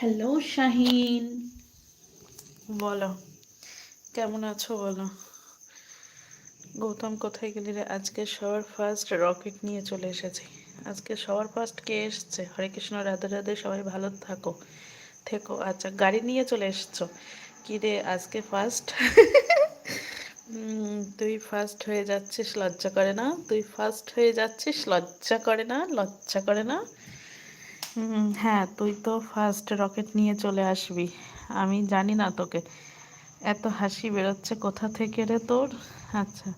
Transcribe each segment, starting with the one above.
Hello Shahin বলো, কেমন আছো বলো? গৌতম, কোথায় গেলি রে? আজকে সবার ফার্স্ট রকেট নিয়ে চলে এসেছি। আজকে সবার ফার্স্ট কে এসছে? হরে কৃষ্ণ, রাধে রাধে, সবাই ভালো থাকো। থেকো আচ্ছা গাড়ি নিয়ে চলে এসছো? কি রে, আজকে ফার্স্ট তুই ফার্স্ট হয়ে যাচ্ছিস, লজ্জা করে না? তুই ফার্স্ট হয়ে যাচ্ছিস, লজ্জা করে না? লজ্জা করে না? হ্যাঁ তুই তো ফার্স্ট রকেট নিয়ে চলে আসবি। আমি জানি না তোকে। এত হাসি বেরোচ্ছে কোথা থেকে রে তোর? আচ্ছা।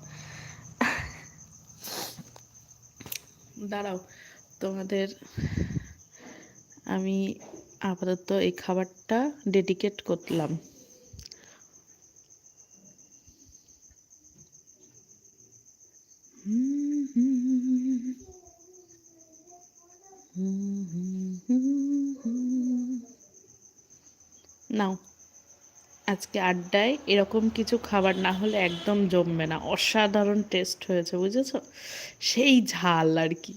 দাঁড়াও, তোমাদের আমি আপাতত এই খাবারটা ডেডিকেট করলাম। হুম হুম হুম হুম হুম। নাও। আজকে আড্ডায় এরকম কিছু খাবার না হলে একদম জমবে না। অসাধারণ টেস্ট হয়েছে, বুঝেছ? সেই ঝাল আর কি।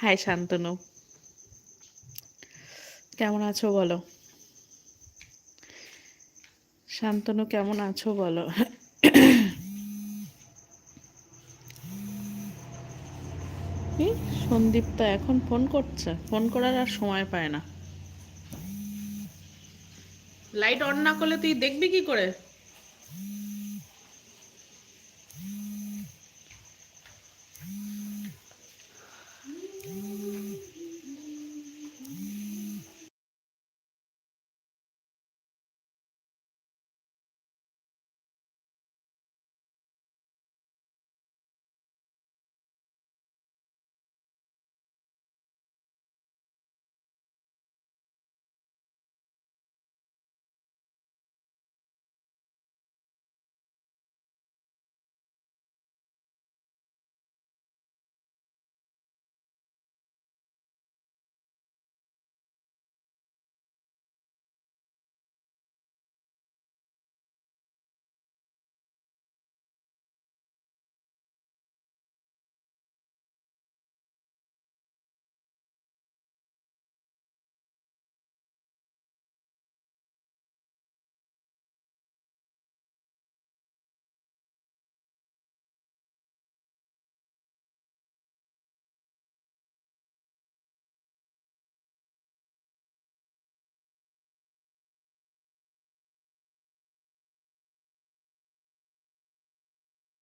হায় শান্তনু। কেমন আছো বলো? শান্তনু, কেমন আছো বলো? সন্দীপ তো এখন ফোন করছে। ফোন করার আর সময় পায় না। লাইট অন না করলে তুই দেখবি কি করে?